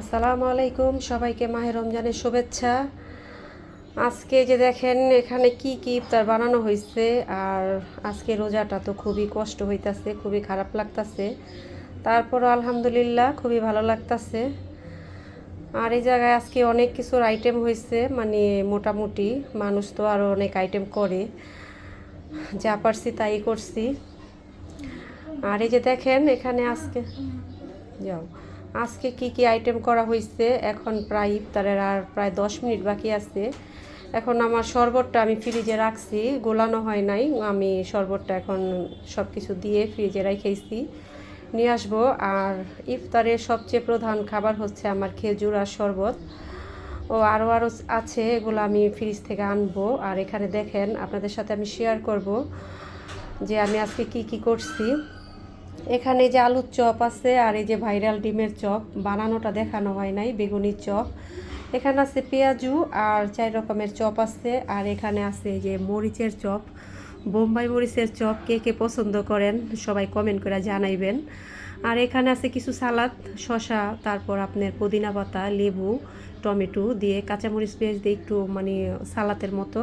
আসসালামু আলাইকুম, সবাইকে মাহে রমজানের শুভেচ্ছা। আজকে যে দেখেন, এখানে কি কি ইফতার বানানো হয়েছে আর আজকে রোজাটা তো খুবই কষ্ট হইতাছে, খুবই খারাপ লাগতাছে। তারপর আলহামদুলিল্লাহ খুবই ভালো লাগতাছে। আর এই জায়গায় আজকে অনেক কিছুর আইটেম হয়েছে মানে মোটামুটি মানুষ তো আরও অনেক আইটেম করে। যা পারছি তাই করছি। আর এই যে দেখেন, এখানে আজকে যাও। আজকে কি কি আইটেম করা হয়েছে এখন প্রায় ইফতারের আর প্রায় দশ মিনিট বাকি আছে। এখন আমার শরবতটা আমি ফ্রিজে রাখছি, গোলানো হয় নাই। আমি শরবতটা এখন সব কিছু দিয়ে ফ্রিজে রেখেছি। নিয়ে আসব। আর ইফতারের সবচেয়ে প্রধান খাবার হচ্ছে আমার খেজুর আর শরবত। ও আরও আরও আছে, এগুলো আমি ফ্রিজ থেকে আনব। আর এখানে দেখেন, আপনাদের সাথে আমি শেয়ার করব যে আমি আজকে কি কি করছি। এখানে যে আলুর চপ আছে আর এই যে ভাইরাল ডিমের চপ, বানানোটা দেখানো হয় নাই, বেগুনির চপ। এখানে আছে পেঁয়াজু আর চার রকমের চপ আছে, আর এখানে আছে যে মরিচের চপ। বোম্বাই মরিচের চপ, কে কে পছন্দ করেন সবাই কমেন্ট করে জানাইবেন। আর এখানে আছে কিছু সালাদ শশা তারপর আপনার পুদিনা পাতা, লেবু, টমেটো দিয়ে কাঁচামরিচ পেঁয়াজ দিয়ে একটু মানে সালাতের মতো।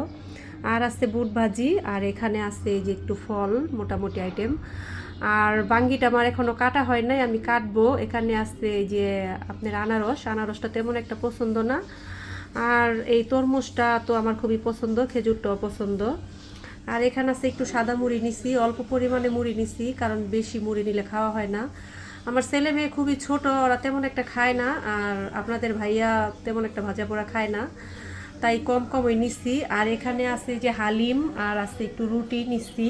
আর আছে বুট ভাজি, আর এখানে আছে যে একটু ফল, মোটামুটি আইটেম আর বাঙ্গিটা আমার এখনও কাটা হয় নাই, আমি কাটবো। এখানে এই যে আপনার আনারস, আনারসটা তেমন একটা পছন্দ না। আর এই তরমুজটা তো আমার খুবই পছন্দ, খেজুরটাও পছন্দ। আর এখানে আছে একটু সাদা মুড়ি নিছি, অল্প পরিমাণে মুড়ি নিছি, কারণ বেশি মুড়ি নিলে খাওয়া হয় না। আমার ছেলে মেয়ে খুবই ছোট, ওরা তেমন একটা খায় না, আর আপনাদের ভাইয়া তেমন একটা ভাজা পোড়া খায় না। তাই কম কমই নিছি। আর এখানে আছে যে হালিম, আর আছে একটু রুটি নিছি।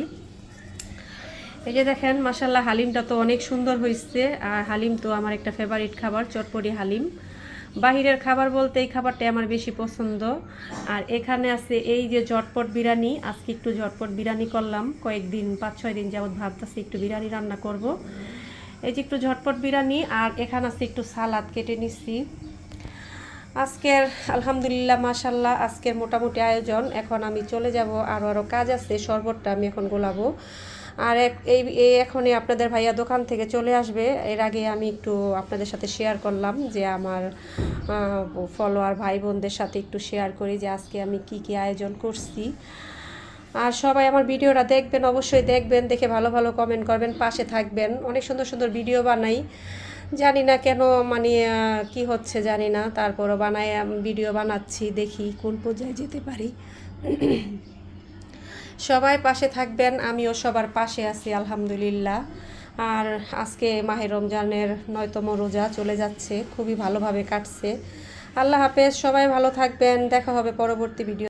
এই যে দেখেন মাসাল্লাহ হালিমটা তো অনেক সুন্দর হয়েছে আর হালিম তো আমার একটা ফেভারিট খাবার, চটপটি হালিম। বাহিরের খাবার বলতে এই খাবারটাই আমার বেশি পছন্দ। আর এখানে আছে এই যে ঝটপট বিরিয়ানি। আজকে একটু ঝটপট বিরিয়ানি করলাম। কয়েকদিন পাঁচ ছয় দিন যাবত ভাবতেছি একটু বিরিয়ানি রান্না করব। এই যে একটু ঝটপট বিরিয়ানি, আর এখানে আছে একটু সালাদ কেটে নিচ্ছি আজকের, আলহামদুলিল্লাহ মাশাল্লাহ আজকের মোটামুটি আয়োজন। এখন আমি চলে যাব আরও আরও কাজ আছে, শরবতটা আমি এখন গোলাবো। আর এক এই এই এখনই আপনাদের ভাইয়া দোকান থেকে চলে আসবে। এর আগে আমি একটু আপনাদের সাথে শেয়ার করলাম যে আমার ফলোয়ার ভাই বোনদের সাথে একটু শেয়ার করি যে আজকে আমি কি কি আয়োজন করছি। আর সবাই আমার ভিডিওটা দেখবেন, অবশ্যই দেখবেন, দেখে ভালো ভালো কমেন্ট করবেন, পাশে থাকবেন। অনেক সুন্দর সুন্দর ভিডিও বানাই। জানি না কেন মানে কি হচ্ছে জানি না। তারপরও বানাই ভিডিও বানাচ্ছি, দেখি কোন পর্যায়ে যেতে পারি। সবাই পাশে থাকবেন, আমিও সবার পাশে আছি, আলহামদুলিল্লাহ। আর আজকে মাহে রমজানের নয়তম রোজা চলে যাচ্ছে, খুবই ভালোভাবে কাটছে। আল্লাহ হাফেজ, সবাই ভালো থাকবেন, দেখা হবে পরবর্তী ভিডিও